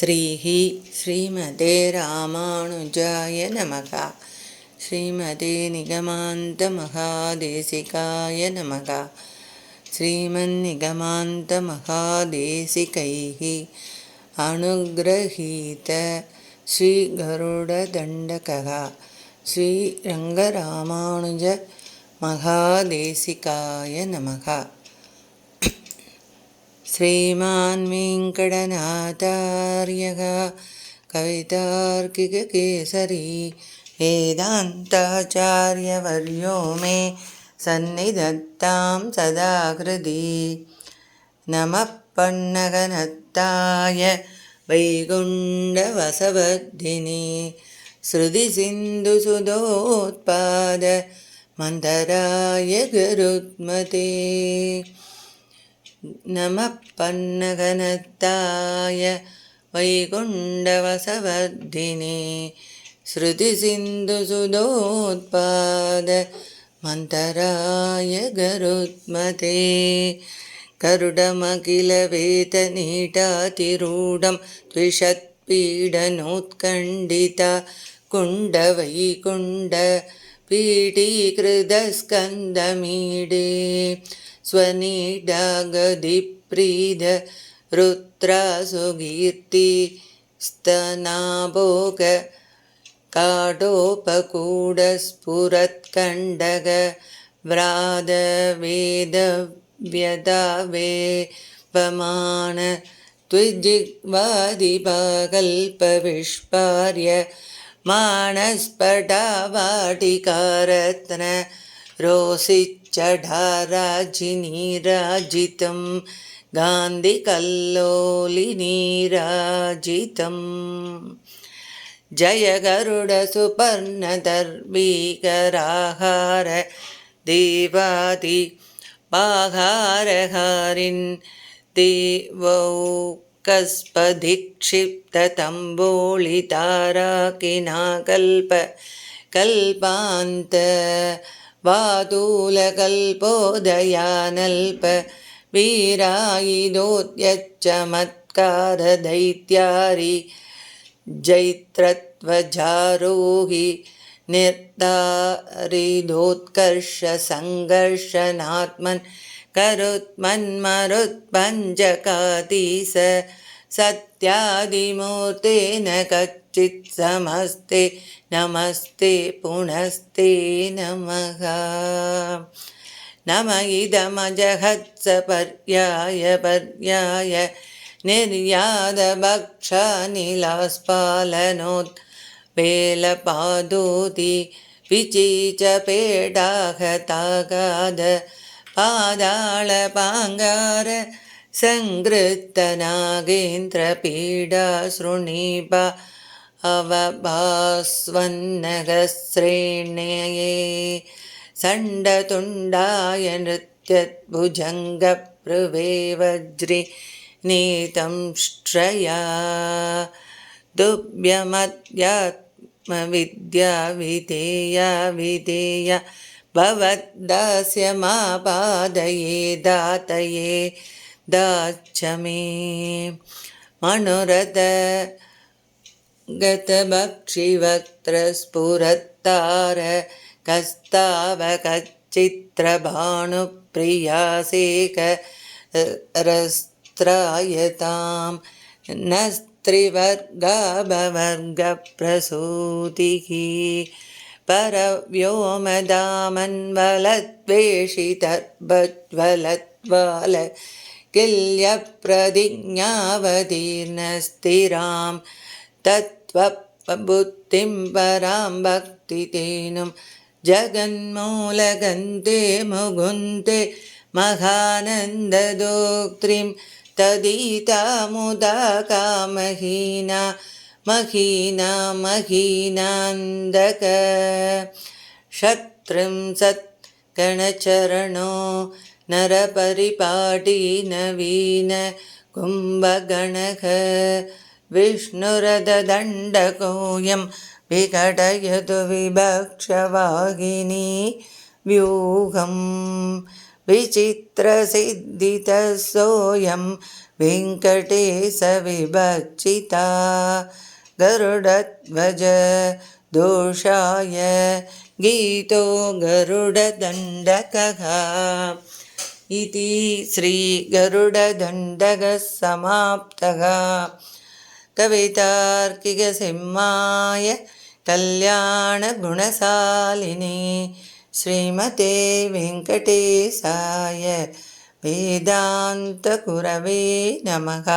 ஸ்ரீஹி ஸ்ரீமதே ராமானுஜாய நமகா. ஸ்ரீமதே நிகமாந்த மகாதேசிகாய நமகா. ஸ்ரீமன் நிகமாந்த மகாதேசிகைஹி. அனுகிரகீத ஸ்ரீகருடதண்டகா ஸ்ரீரங்கராமானுஜ மகாதேசிகாய நமகா. श्रीमान् वेङ्कटनाथार्यः कवितार्किककेसरी वेदान्ताचार्यवर्यो मे सन्निधत्तां सदा हृदि नमः पन्नगनत्ताय वैकुण्ठवसवर्धिनि श्रुतिसिन्धुसुधोत्पाद मन्दराय गरुत्मते नमः पन्नगनत्ताय वैकुण्ठवसवर्धिने श्रुतिसिन्धुसुधोत्पाद मन्तराय गरुत्मते गरुडमखिलवेतनीटातिरूढं द्विषत्पीडनोत्कण्डिता कुण्डवैकुण्ड पीठीकृतस्कन्दमीडे स्वनीडागधिप्रीद रुद्रासुकीर्ति स्तनाभोग काडोपकूडस्फुरत्कण्डग व्रादवेदव्यदावेपमान त्विजिह्वादिपकल्पविष्पार्य ചഠാരാജിനീരാജിതം ഗാന്ധികല്ലോലിനീരാജിതം ജയ ഗരുഡ സുപർണദർഭീകരാഹാര ദീപാതി പാഹാരഹാരിൻ ദേവൗകസ്പതിക്ഷിപ്തതമ്പോളിതാരാകിനാകൽപ കൽപാന്ത वातूलकल्पोदयानल्प वीरायिदोद्यच्चमत्कारदैत्यारि जैत्रत्वजारोहि निर्दारिदोत्कर्षसङ्घर्षनात्मन् करुत्मन्मरुत्पञ्चकातीस सत्यादिमूर्तेन कच्चित् समस्ते नमस्ते पुनस्ते नमः। नम इदमजहत्स पर्याय पर्याय निर्यादभक्षानिलास्पालनोत्। वेलपादोति विचीचपेडाहतागाद पादाळपाङ्गार सङ्गृत्तनागेन्द्रपीडा शृणीपा अवभास्वन्नगश्रेण्ये सण्डतुण्डाय नृत्यद्भुजङ्गप्रुवे वज्रि नीतं श्रया दुभ्यमध्यात्मविद्या विधेया विधेया भवद्दास्यमापादये दातये दाच्छ मे मनुरथ गतभक्षिवक्त्रस्फुरत्तार कस्तावकच्चित्रभानुप्रियासेक रस्त्रायतां न स्त्रिवर्गाभवर्गप्रसूतिः परव्योमदामन्वलद्वेषितर्बज्वलत्वाल किल्यप्रतिज्ञावतीर्णस्थिरां तत्त्वबुद्धिं परां भक्तितेनुं जगन्मूलगन्ते मुकुन्ते महानन्ददोक्त्रिं तदिता मुदा कामहीना महीना महीनान्दक। शत्रुंसत् गणचरणो नरपरिपाटी नवीन कुम्भगणः विष्णुरददण्डकोऽयं विकटयतु विभक्षवाहिनी व्यूहं विचित्रसिद्धितः सोऽयं वेङ्कटेशविभक्षिता गरुडध्वज दोषाय गीतो गरुडदण्डकः इति श्रीगरुडदण्डकः समाप्तः कवितार्किकसिंहाय कल्याणगुणशालिनी श्रीमते वेङ्कटेशाय वेदान्तकुरवे नमः